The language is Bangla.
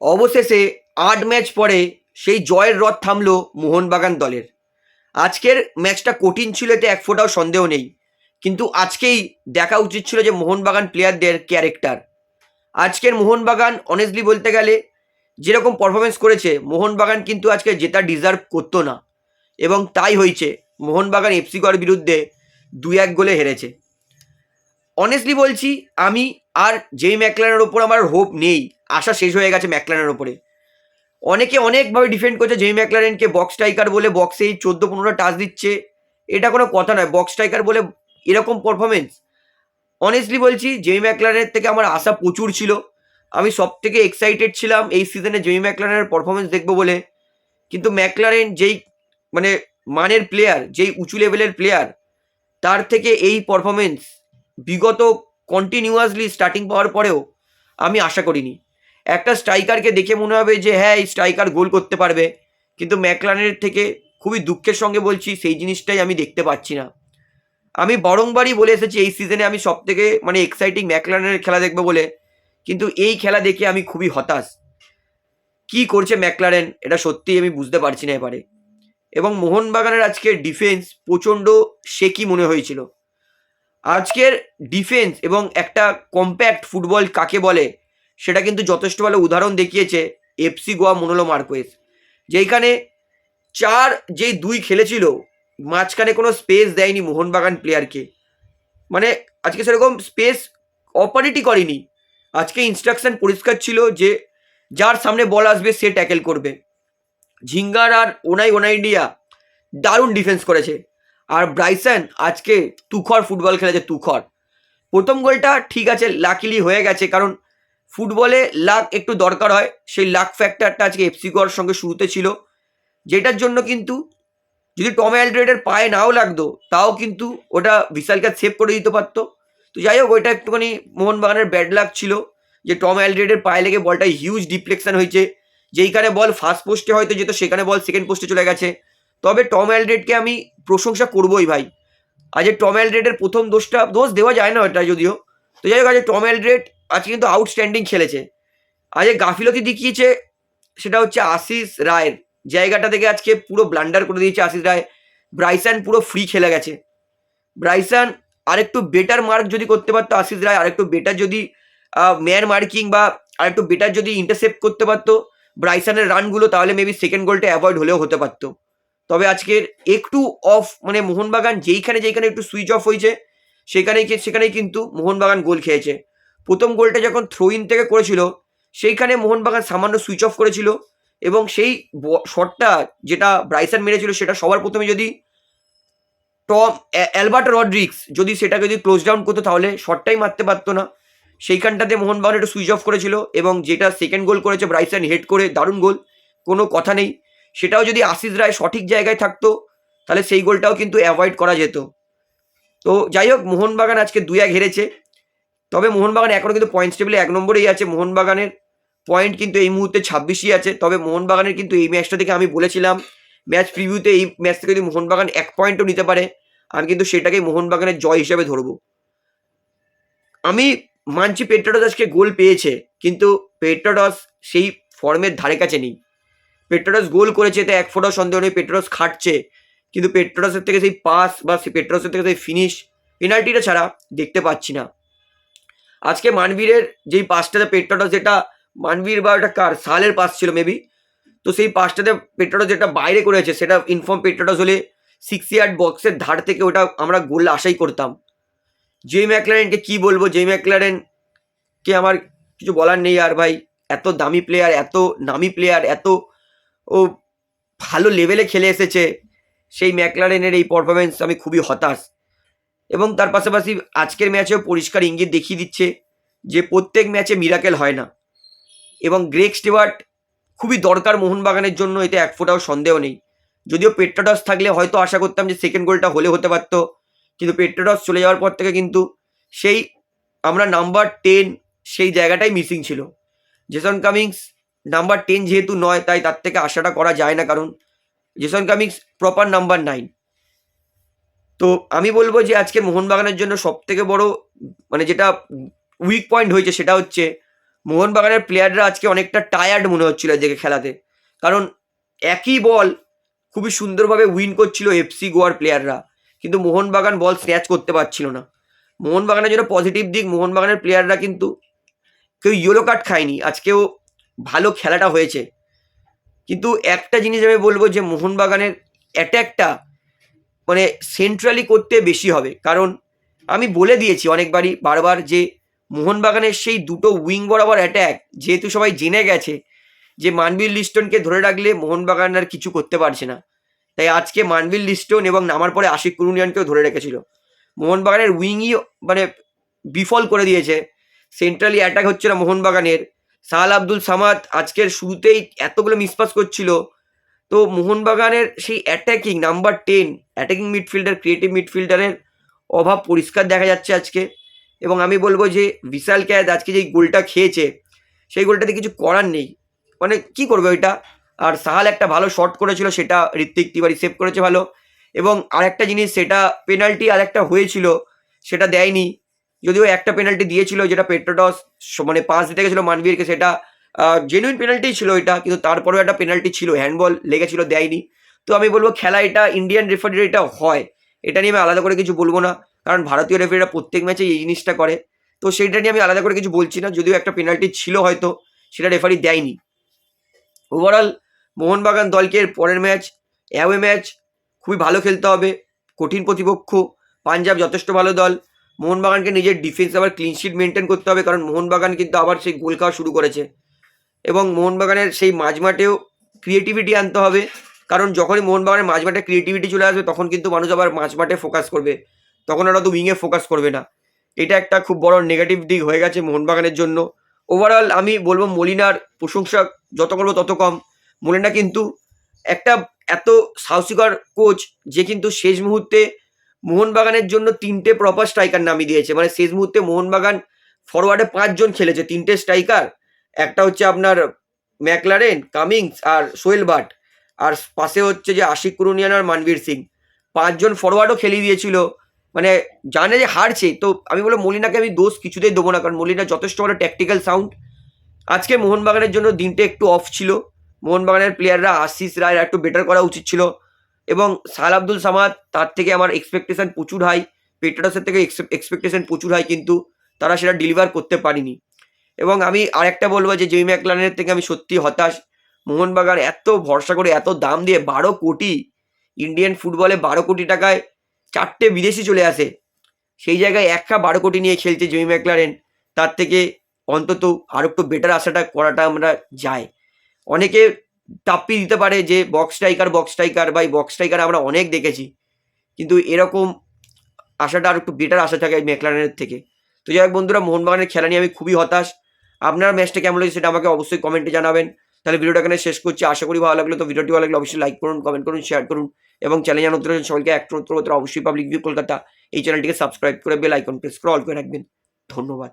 অবশেষে আট ম্যাচ পরে সেই জয়ের রথ থামলো মোহনবাগান দলের। আজকের ম্যাচটা কঠিন ছিল এতে এক ফোঁটাও সন্দেহ নেই, কিন্তু আজকেই দেখা উচিত ছিল যে মোহনবাগান প্লেয়ারদের ক্যারেক্টার আজকের মোহনবাগান অনেস্টলি বলতে গেলে যেরকম পারফরমেন্স করেছে, মোহনবাগান কিন্তু আজকে জেতা ডিজার্ভ করতো না। এবং তাই হয়েছে, মোহনবাগান এফসি গড় বিরুদ্ধে দুই এক গোলে হেরেছে। অনেস্টলি বলছি, আমি আর যেই ম্যাকলানের ওপর আমার হোপ নেই। আশা শেষ হয়ে গেছে ম্যাকলানের ওপরে অনেকে অনেকভাবে ডিফেন্ড করছে জেই ম্যাকলারেনকে বক্স স্ট্রাইকার বলে বক্সেই চোদ্দ পনেরোটা টাচ দিচ্ছে। এটা কোনো কথা নয় বক্স স্ট্রাইকার বলে এরকম পারফরমেন্স অনেস্টলি বলছি, জেমি ম্যাকলারেনের থেকে আমার আশা প্রচুর ছিল। আমি সব থেকে এক্সাইটেড ছিলাম এই সিজনে জেমি ম্যাকলারেনের পারফরমেন্স দেখব বলে। কিন্তু ম্যাকলারেন যেই মানে মানের প্লেয়ার যেই উঁচু লেভেলের প্লেয়ার তার থেকে এই পারফরমেন্স বিগত কন্টিনিউয়াসলি স্টার্টিং পাওয়ার পরেও আমি আশা করিনি। একটা স্ট্রাইকারকে দেখে মনে হবে যে হ্যাঁ এই স্ট্রাইকার গোল করতে পারবে। কিন্তু ম্যাকলানের থেকে খুবই দুঃখের সঙ্গে বলছি, সেই জিনিসটাই আমি দেখতে পাচ্ছি না। আমি বরংবারই বলে এসেছি, এই সিজনে আমি সব থেকে মানে এক্সাইটিং ম্যাকলানের খেলা দেখব বলে। কিন্তু এই খেলা দেখে আমি খুবই হতাশ। কি করছে ম্যাকলারেন এটা সত্যিই আমি বুঝতে পারছি না এবারে। এবং মোহনবাগানের আজকের ডিফেন্স প্রচণ্ড শেকি মনে হয়েছিল। আজকের ডিফেন্স এবং একটা কম্প্যাক্ট ফুটবল কাকে বলে সেটা কিন্তু যথেষ্ট ভালো উদাহরণ দেখিয়েছে এফসি গোয়া মনোলো মার্কোয়েস যেইখানে চার, যেই দুই খেলেছিল, মাঝখানে কোনো স্পেস দেয়নি মোহনবাগান প্লেয়ারকে মানে আজকে সেরকম স্পেস অপারেটই করেনি। আজকে ইনস্ট্রাকশন পরিষ্কার ছিল যে যার সামনে বল আসবে সে ট্যাকেল করবে। ঝিঙ্গার আর ওনাই ওনাইডিয়া দারুণ ডিফেন্স করেছে। আর ব্রাইসন আজকে তুখর ফুটবল খেলেছে, তুখর। প্রথম গোলটা ঠিক আছে লাকিলি হয়ে গেছে, কারণ ফুটবলে লাক একটু দরকার হয়। সেই লাক ফ্যাক্টরটা আজকে এফসি গোয়ার সঙ্গে শুরুতে ছিল। যেটার জন্য কিন্তু যদি টম অ্যালড্রেডের পায়ে নাও লাগতো, তাও কিন্তু ওটা বিশালকে সেভ করে দিতে পারতো। তো যাই হোক, ওইটা একটুখানি মোহনবাগানের ব্যাড লাক ছিল যে টম অ্যালড্রেডের পায়ে লেগে বলটা হিউজ ডিফ্লেকশন হয়েছে। যেইখানে বল ফার্স্ট পোস্টে হয়তো যেত, সেখানে বল সেকেন্ড পোস্টে চলে গেছে। তবে টম অ্যালড্রেডকে আমি প্রশংসা করবোই ভাই। আজ টম অ্যালড্রেডের প্রথম দোষটা, দোষ দেওয়া যায় না ওটা যদিও। তো যাই হোক আজ টম অ্যালড্রেড আজকে কিন্তু আউটস্ট্যান্ডিং খেলেছে। আজকে গাফিলতি দেখিয়েছে সেটা হচ্ছে আশিস রায়ের। জায়গাটা থেকে আজকে পুরো ব্লান্ডার করে দিয়েছে আশিস রায়। ব্রাইসান পুরো ফ্রি খেলে গেছে। ব্রাইসান আরেকটু বেটার মার্ক যদি করতে পারতো আশিস রায়, আরেকটু বেটার যদি ম্যান মার্কিং বা আরেকটু বেটার যদি ইন্টারসেপ্ট করতে পারতো ব্রাইসানের রানগুলো, তাহলে মেবি সেকেন্ড গোলটা অ্যাভয়েড হলেও হতে পারতো। তবে আজকের একটু অফ মানে মোহনবাগান যেইখানে যেইখানে একটু সুইচ অফ হয়েছে, সেখানেই সেখানেই কিন্তু মোহনবাগান গোল খেয়েছে। প্রথম গোলটা যখন থ্রো ইন থেকে করেছিল, সেইখানে মোহনবাগান সামান্য সুইচ অফ করেছিল এবং সেই শটটা যেটা ব্রাইসন মেরেছিল সেটা সবার প্রথমে যদি টম অ্যালবার্ট রড্রিক্স যদি সেটাকে যদি ক্লোজ ডাউন করতো তাহলে শটটাই মারতে পারতো না। সেইখানটাতে মোহনবাগান একটু সুইচ অফ করেছিল এবং যেটা সেকেন্ড গোল করেছে ব্রাইসন হেড করে, দারুণ গোল কোনো কথা নেই। সেটাও যদি আশিস রায় সঠিক জায়গায় থাকতো, তাহলে সেই গোলটাও কিন্তু অ্যাভয়েড করা যেত। তো যাই হোক, মোহনবাগান আজকে দুই এক হেরেছে। তবে মোহনবাগান এখনও কিন্তু পয়েন্টস টেবিলে এক নম্বরেই আছে। মোহনবাগানের পয়েন্ট কিন্তু এই মুহূর্তে ছাব্বিশই আছে। তবে মোহনবাগানের কিন্তু এই ম্যাচটা থেকে আমি বলেছিলাম ম্যাচ প্রিভিউতে এই ম্যাচ থেকে যদি মোহনবাগান এক পয়েন্টও নিতে পারে, আমি কিন্তু সেটাকেই মোহনবাগানের জয় হিসেবে ধরবো। আমি মানছি পেট্রাডস আজকে গোল পেয়েছে, কিন্তু পেট্রাডস সেই ফর্মের ধারে কাছে নেই। পেট্রাডস গোল করেছে তো এক ফোটাও সন্দেহ নেই, পেট্রাডস খাটছে। কিন্তু পেট্রাডসের থেকে সেই পাস বা সেই পেট্রাডসের থেকে সেই ফিনিশ পেনাল্টিটা ছাড়া দেখতে পাচ্ছি না। আজকে মানবীরের যেই পাসটাতে পেট্রাডস যেটা, মানবীর বা ওটা কার? সালের পাস ছিল মেবি তো সেই পাসটাতে পেট্রাডস যেটা বাইরে করেছে, সেটা ইনফর্ম পেট্রাডস হলে সিক্স ইয়ার্ড বক্সের ধার থেকে ওটা আমরা গোল আশাই করতাম। জেই ম্যাকলারেনকে কি বলব? জেই ম্যাকলারেন কে আমার কিছু বলার নেই আর ভাই। এত দামি প্লেয়ার এত নামি প্লেয়ার এত ও ভালো লেভেলে খেলে এসেছে। সেই ম্যাকলারেনের এই পারফরমেন্স আমি খুবই হতাশ। এবং তার পাশাপাশি আজকের ম্যাচেও পরিষ্কার ইঙ্গিত দেখিয়ে দিচ্ছে যে প্রত্যেক ম্যাচে মিরাকেল হয় না। এবং গ্রেক স্টিওয়ার্ট খুবই দরকার মোহনবাগানের জন্য, এতে এক ফোঁটাও সন্দেহ নেই। যদিও পেট্রাডস থাকলে হয়তো আশা করতাম যে সেকেন্ড গোলটা হলে হতে পারতো, কিন্তু পেট্রাডস চলে যাওয়ার পর থেকে কিন্তু সেই আমরা নাম্বার টেন সেই জায়গাটাই মিসিং ছিল। জেসন কামিংস নাম্বার টেন যেহেতু নয়, তাই তার থেকে আশাটা করা যায় না, কারণ Jason Cummings proper number nine তো আমি বলব যে আজকে মোহনবাগানের জন্য সব থেকে বড় মানে যেটা উইক পয়েন্ট হয়েছে সেটা হচ্ছে মোহনবাগানের প্লেয়াররা আজকে অনেকটা টায়ার্ড মনে হচ্ছিল দেখে খেলাতে। কারণ একই বল খুবই সুন্দরভাবে উইন করছিল এফসি গোয়ার প্লেয়াররা কিন্তু মোহনবাগান বল স্ন্যাচ করতে পারছিল না। মোহনবাগানের জন্য পজিটিভ দিক, মোহনবাগানের প্লেয়াররা কিন্তু কেউ ইয়েলো কার্ড খায়নি, আজকেও ভালো খেলাটা হয়েছে। কিন্তু একটা জিনিস আমি বলব যে মোহনবাগানের অ্যাট্যাকটা মানে সেন্ট্রালি করতে বেশি হবে। কারণ আমি বলে দিয়েছি অনেকবারই, বারবার যে মোহনবাগানের সেই দুটো উইং বরাবর অ্যাট্যাক যেহেতু সবাই জেনে গেছে যে মানবিল লিস্টনকে ধরে রাখলে মোহনবাগান আর কিছু করতে পারছে না। তাই আজকে মানবিল লিস্টন এবং নামার পরে আশিক কুরুনিয়ানকেও ধরে রেখেছিল। মোহনবাগানের উইংই মানে বিফল করে দিয়েছে। সেন্ট্রালি অ্যাটাক হচ্ছে না মোহনবাগানের। সাহাল আব্দুল সামাদ আজকের শুরুতেই এতগুলো মিসপাস করছিল। তো মোহনবাগানের সেই attacking number ten attacking midfielder creative মিডফিল্ডারের অভাব পরিষ্কার দেখা যাচ্ছে আজকে। এবং আমি বলব যে বিশাল ক্যাদ আজকে যেই গোলটা খেয়েছে, সেই গোলটাতে কিছু করার নেই। মানে কি করবে ওইটা আর সাহাল একটা ভালো শট করেছিল, সেটা ঋত্বিক তিওয়ারি সেভ করেছে ভালো। এবং আরেকটা জিনিস, সেটা পেনাল্টি আর একটা হয়েছিল, সেটা দেয়নি। যদিও একটা পেনাল্টি দিয়েছিল, যেটা পেট্রোটস মানে পাস দিতে গেছিল মানবীরকে, সেটা জেনুইন পেনাল্টি ছিল এটা, কিন্তু তারপরেও একটা পেনাল্টি ছিল হ্যান্ডবল লেগেছিল, দেয়নি। তো আমি বলব, খেলা এটা ইন্ডিয়ান রেফারির এটা হয়। এটা নিয়ে আমি আলাদা করে কিছু বলব না, কারণ ভারতীয় রেফারিরা প্রত্যেক ম্যাচে এই জিনিসটা করে। তো সেইটা নিয়ে আমি আলাদা করে কিছু বলছি না, যদিও একটা পেনাল্টি ছিল হয়তো, সেটা রেফারি দেয়নি। ওভারঅল মোহনবাগান দলকে পরের ম্যাচ অ্যাওয়ে ম্যাচ, খুবই ভালো খেলতে হবে, কঠিন প্রতিপক্ষ, পাঞ্জাব যথেষ্ট ভালো দল। মোহনবাগানকে নিজের ডিফেন্স আবার ক্লিনশিট মেনটেন করতে হবে, কারণ মোহনবাগান কিন্তু আবার সেই গোল খাওয়া শুরু করেছে। এবং মোহনবাগানের সেই মাঝমাঠেও ক্রিয়েটিভিটি আনতে হবে। কারণ যখনই মোহনবাগানের মাঝমাঠে ক্রিয়েটিভিটি চলে আসবে, তখন কিন্তু মানুষ আবার মাঝমাঠে ফোকাস করবে। তখন ওরা তো উইংয়ে ফোকাস করবে না। এটা একটা খুব বড় নেগেটিভ দিক হয়ে গেছে মোহনবাগানের জন্য। ওভারঅল আমি বলব মলিনার প্রশংসা যত করব তত কম। মলিনা কিন্তু একটা এত সাহসিকর কোচ যে কিন্তু শেষ মুহূর্তে মোহনবাগানের জন্য তিনটে প্রপার স্ট্রাইকার নামিয়ে দিয়েছে। মানে শেষ মুহূর্তে মোহনবাগান ফরওয়ার্ডে পাঁচজন খেলেছে, তিনটে স্ট্রাইকার একটা হচ্ছে আপনার ম্যাকলারেন কামিংস আর সোহেল বাট আর পাশে হচ্ছে যে আশিক কুরুনিয়ান আর মানবীর সিং। পাঁচজন ফরওয়ার্ডও খেলিয়ে দিয়েছিল। মানে জানে যে হারছে। তো আমি বলব মলিনাকে আমি দোষ কিছুতেই দেবো না। কারণ মলিনা যথেষ্ট বড় ট্যাকটিক্যাল সাউন্ড আজকে মোহনবাগানের জন্য দিনটা একটু অফ ছিল। মোহনবাগানের প্লেয়াররা আশিস রায়ের একটু বেটার করা উচিত ছিল। এবং সাল আব্দুল সামাদ, তার থেকে আমার এক্সপেকটেশন প্রচুর হাই পেট্রাসের থেকে এক্সপেকটেশন প্রচুর হাই কিন্তু তারা সেটা ডেলিভার করতে পারিনি। এবং আমি আরেকটা বলব যে জেমি ম্যাকলানের থেকে আমি সত্যি হতাশ। মোহনবাগান এত ভরসা করে এত দাম দিয়ে বারো কোটি ইন্ডিয়ান ফুটবলে বারো কোটি টাকায় চারটে বিদেশি চলে আসে। সেই জায়গায় একটা বারো কোটি নিয়ে খেলছে জেমি ম্যাকলারেন তার থেকে অন্তত আর একটু বেটার আশাটা করাটা আমরা যাই। অনেকে টাপ্পি দিতে পারে যে বক্স স্ট্রাইকার বক্স স্ট্রাইকার বা এই বক্স স্ট্রাইকার আমরা অনেক দেখেছি। কিন্তু এরকম আশাটা আর একটু বেটার আশা থাকে ম্যাকলারেনের থেকে। তো যাই হোক বন্ধুরা, মোহনবাগানের খেলা নিয়ে আমি খুবই হতাশ। আপনার ম্যাচটা কেমন লাগছে সেটা আমাকে অবশ্যই কমেন্টে জানাবেন। তাহলে ভিডিওটা এখানে শেষ করছি। আশা করি ভালো লাগল। তো ভিডিওটি ভালো লাগলে অবশ্যই লাইক করুন কমেন্ট করুন শেয়ার করুন এবং চ্যানেল জানাতে সবাইকে এক অবশ্যই পাবলিক ভিউ কলকাতা এই চ্যানেলটিকে সাবস্ক্রাইব করে বেল আইকন প্রেস করে অল করে রাখবেন। ধন্যবাদ।